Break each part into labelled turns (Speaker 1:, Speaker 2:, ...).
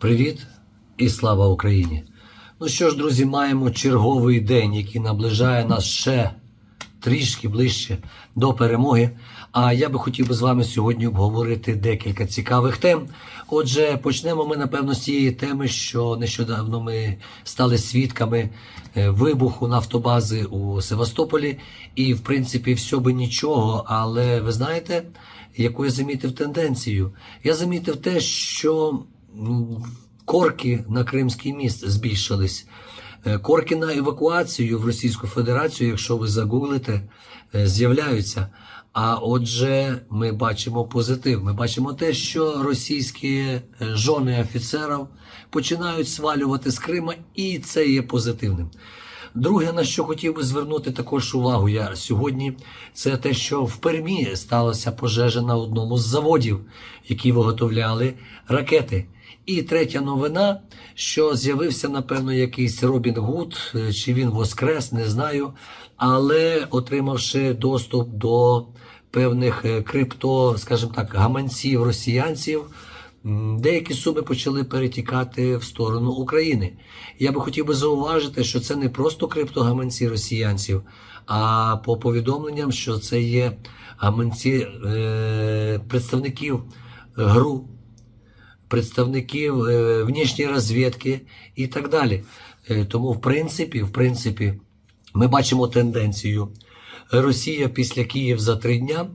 Speaker 1: Привіт і слава Україні! Ну що ж, друзі, маємо черговий день, який наближає нас ще трішки ближче до перемоги. А я би хотів би з вами сьогодні обговорити декілька цікавих тем. Отже, почнемо ми, напевно, з цієї теми, що нещодавно ми стали свідками е, вибуху нафтобази у Севастополі. І, в принципі, все би нічого, але ви знаєте, яку я замітив тенденцію? Я замітив те, що корки на Кримський міст збільшились. Е, Корки на евакуацію в Російську Федерацію, якщо ви загуглите, е, з'являються. А отже, ми бачимо позитив. Ми бачимо те, що російські е, жони офіцерів починають свалювати з Крима, і це є позитивним. Друге, на що хотів би звернути також увагу я сьогодні, це те, що в Пермі сталася пожежа на одному з заводів, які виготовляли ракети. І третя новина, що з'явився, напевно, якийсь Робін Гуд, е, чи він воскрес, не знаю, але отримавши доступ до певних е, крипто, скажімо так, гаманців росіянців. Деякі суми почали перетікати в сторону України. Я би хотів би зауважити, що це не просто криптогаманці росіянців, а по повідомленням, що це є гаманці е, представників ГРУ, представників е, внішньої розвідки і так далі. Е, Тому, в принципі, в принципі, ми бачимо тенденцію. Росія після Київ за три дня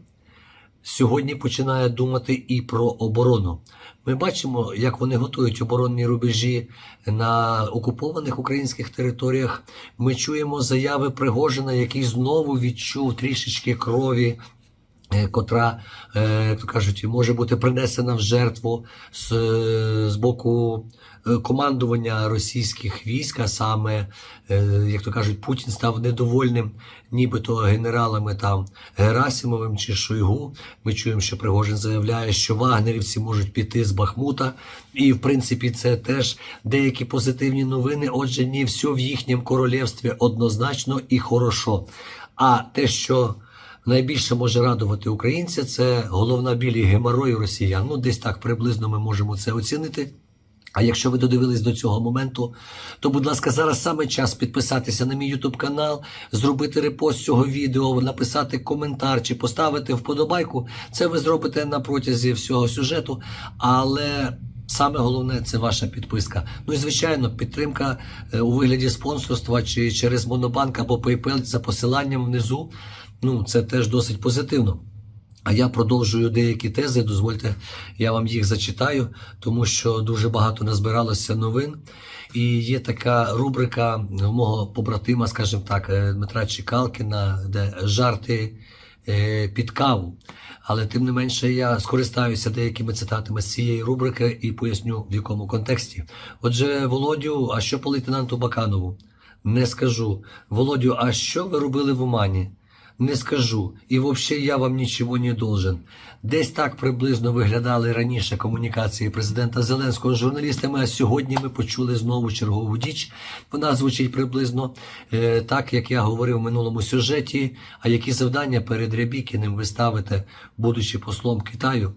Speaker 1: сьогодні починає думати і про оборону. Ми бачимо, як вони готують оборонні рубежі на окупованих українських територіях. Ми чуємо заяви Пригожина, який знову відчув трішечки крові. Е, Котра, е, як то кажуть, може бути принесена в жертву з, е, з боку командування російських військ, а саме, як то кажуть, Путін став недовольним, нібито генералами там Герасимовим чи Шойгу. Ми чуємо, що Пригожин заявляє, що вагнерівці можуть піти з Бахмута. І, в принципі, це теж деякі позитивні новини. Отже, не все в їхньому королівстві однозначно і хорошо. А те, що найбільше може радувати українця, це головна біль і росіян. Ну, десь так приблизно ми можемо це оцінити. А якщо ви додивились до цього моменту, то, будь ласка, зараз саме час підписатися на мій YouTube канал, зробити репост цього відео, написати коментар чи поставити вподобайку. Це ви зробите на протязі всього сюжету. Але саме головне це ваша підписка. Ну і звичайно, підтримка е, у вигляді спонсорства чи через Монобанк або PayPal за посиланням внизу. Ну, це теж досить позитивно. А я продовжую деякі тези. Дозвольте, я вам їх зачитаю, тому що дуже багато назбиралося новин. І є така рубрика мого побратима, скажімо так, е, Дмитра Чекалкіна, де жарти під каву. Але тим не менше я скористаюся деякими цитатами з цієї рубрики і поясню в якому контексті. Отже, Володю, а що по лейтенанту Баканову? Не скажу. Володю, а що ви робили в Умані? Не скажу. І взагалі я вам нічого не должен. Десь так приблизно виглядали раніше комунікації президента Зеленського з журналістами, а сьогодні ми почули знову чергову діч. Вона звучить приблизно е, так, як я говорив в минулому сюжеті. А які завдання перед Рябікіним ви ставите, будучи послом Китаю?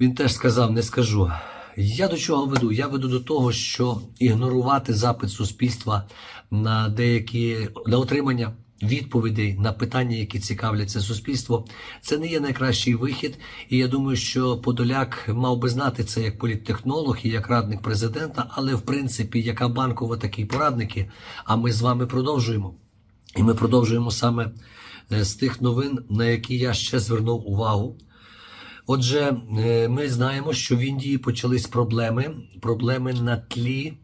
Speaker 1: Він теж сказав: не скажу. Я до чого веду? Я веду до того, що ігнорувати запит суспільства на деякі на отримання відповідей на питання, які цікавлять це суспільство, це не є найкращий вихід. І я думаю, що Подоляк мав би знати це як політтехнолог і як радник президента, але в принципі, яка банкова такі порадники. А ми з вами продовжуємо. І ми продовжуємо саме е, з тих новин, на які я ще звернув увагу. Отже, е, ми знаємо, що в Індії почались проблеми. Проблеми на тлі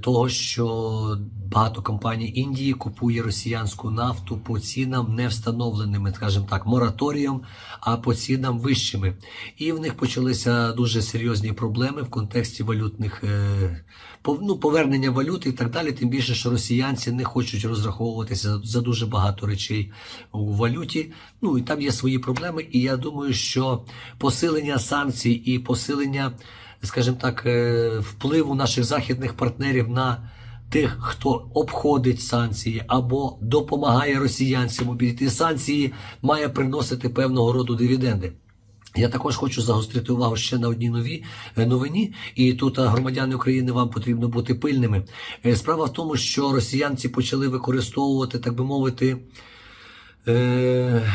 Speaker 1: того, що багато компаній Індії купує росіянську нафту по цінам не встановленими, скажімо так, мораторієм, а по цінам вищими. І в них почалися дуже серйозні проблеми в контексті валютних е, ну, повернення валюти і так далі. Тим більше, що росіянці не хочуть розраховуватися за дуже багато речей у валюті. Ну і там є свої проблеми. І я думаю, що посилення санкцій і посилення, скажімо так, е, впливу наших західних партнерів на тих, хто обходить санкції або допомагає росіянцям обійти санкції, має приносити певного роду дивіденди. Я також хочу загострити увагу ще на одній нові е, новині, і тут громадяни України вам потрібно бути пильними. Е, Справа в тому, що росіянці почали використовувати, так би мовити, е, е,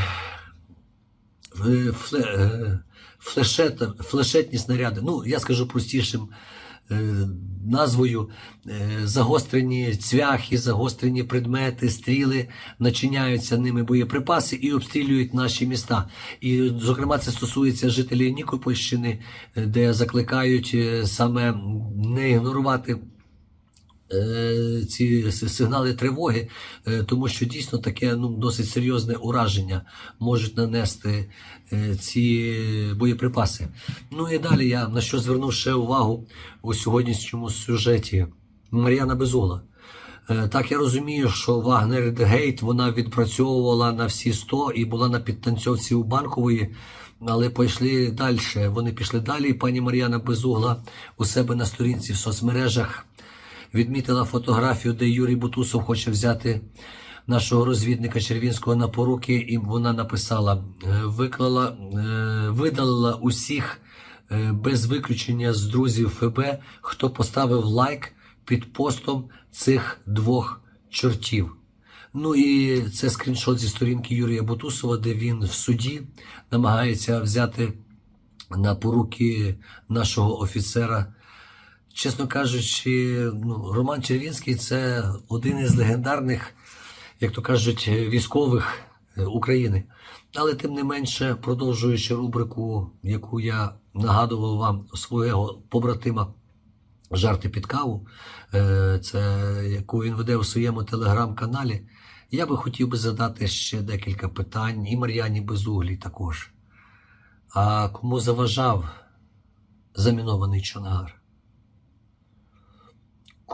Speaker 1: флешет, флешетні снаряди. Ну, я скажу простішим е, назвою е, загострені цвяхи, загострені предмети, стріли, начиняються ними боєприпаси і обстрілюють наші міста. І, зокрема, це стосується жителів Нікопольщини, е, де закликають е, саме не ігнорувати е, ці сигнали тривоги, е, тому що дійсно таке ну, досить серйозне ураження можуть нанести е, ці боєприпаси. Ну і далі я на що звернув ще увагу у сьогоднішньому сюжеті Мар'яна Безугла. Е, Так я розумію, що Вагнер Гейт вона відпрацьовувала на всі 100 і була на підтанцьовці у банкової, але пішли далі. Вони пішли далі. Пані Мар'яна Безугла у себе на сторінці в соцмережах відмітила фотографію, де Юрій Бутусов хоче взяти нашого розвідника Червінського на поруки, і вона написала: е, виклала, е, видалила усіх е, без виключення з друзів ФБ, хто поставив лайк під постом цих двох чортів. Ну і це скріншот зі сторінки Юрія Бутусова, де він в суді намагається взяти на поруки нашого офіцера. Чесно кажучи, ну, Роман Червінський це один із легендарних, як то кажуть, військових е, України. Але тим не менше, продовжуючи рубрику, яку я нагадував вам свого побратима жарти під каву, е, це яку він веде у своєму телеграм-каналі. Я би хотів би задати ще декілька питань і Мар'яні Безуглій також. А кому заважав замінований Чонгар?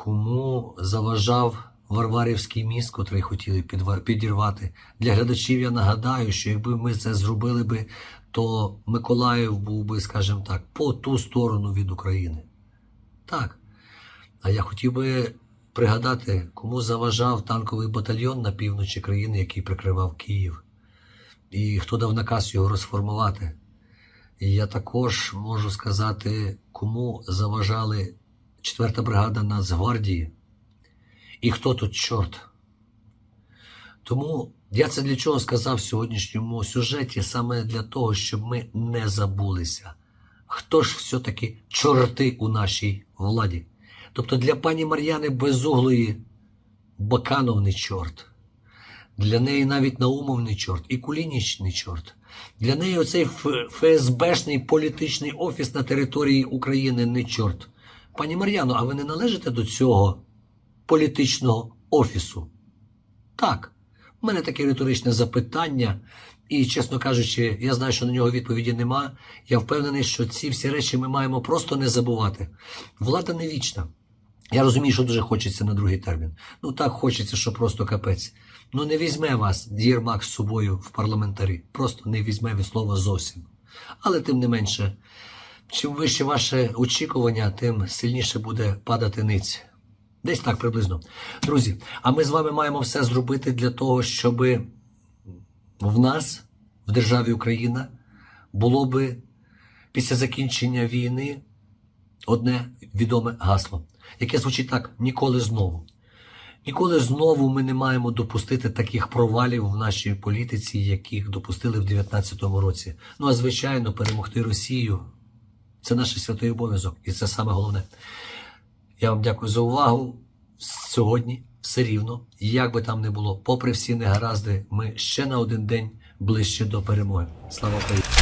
Speaker 1: Кому заважав Варварівський міст, котрий хотіли підірвати? Для глядачів я нагадаю, що якби ми це зробили би, то Миколаїв був би, скажімо так, по ту сторону від України. Так. А я хотів би пригадати, кому заважав танковий батальйон на півночі країни, який прикривав Київ, і хто дав наказ його розформувати. І я також можу сказати, кому заважали 4-та бригада Нацгвардії і хто тут чорт. Тому я це для чого сказав в сьогоднішньому сюжеті, саме для того, щоб ми не забулися. Хто ж все-таки чорти у нашій владі? Тобто для пані Мар'яни Безуглої Баканов не чорт. Для неї навіть Наумов не чорт, і Кулініч не чорт. Для неї оцей ФСБшний політичний офіс на території України не чорт. Пані Мар'яно, а ви не належите до цього політичного офісу? Так. У мене таке риторичне запитання, і, чесно кажучи, я знаю, що на нього відповіді нема. Я впевнений, що ці всі речі ми маємо просто не забувати. Влада не вічна. Я розумію, що дуже хочеться на другий термін. Ну так хочеться, що просто капець. Ну не візьме вас Єрмак з собою в парламентарі. Просто не візьме від слова зовсім. Але тим не менше, чим вище ваше очікування, тим сильніше буде падати ниць. Десь так приблизно. Друзі, а ми з вами маємо все зробити для того, щоб в нас, в державі Україна, було би після закінчення війни одне відоме гасло, яке звучить так: ніколи знову. Ніколи знову ми не маємо допустити таких провалів в нашій політиці, яких допустили в 2019 році. Ну а звичайно, перемогти Росію це наш святий обов'язок, і це саме головне. Я вам дякую за увагу. Сьогодні все рівно, як би там не було, попри всі негаразди, ми ще на один день ближче до перемоги. Слава Україні!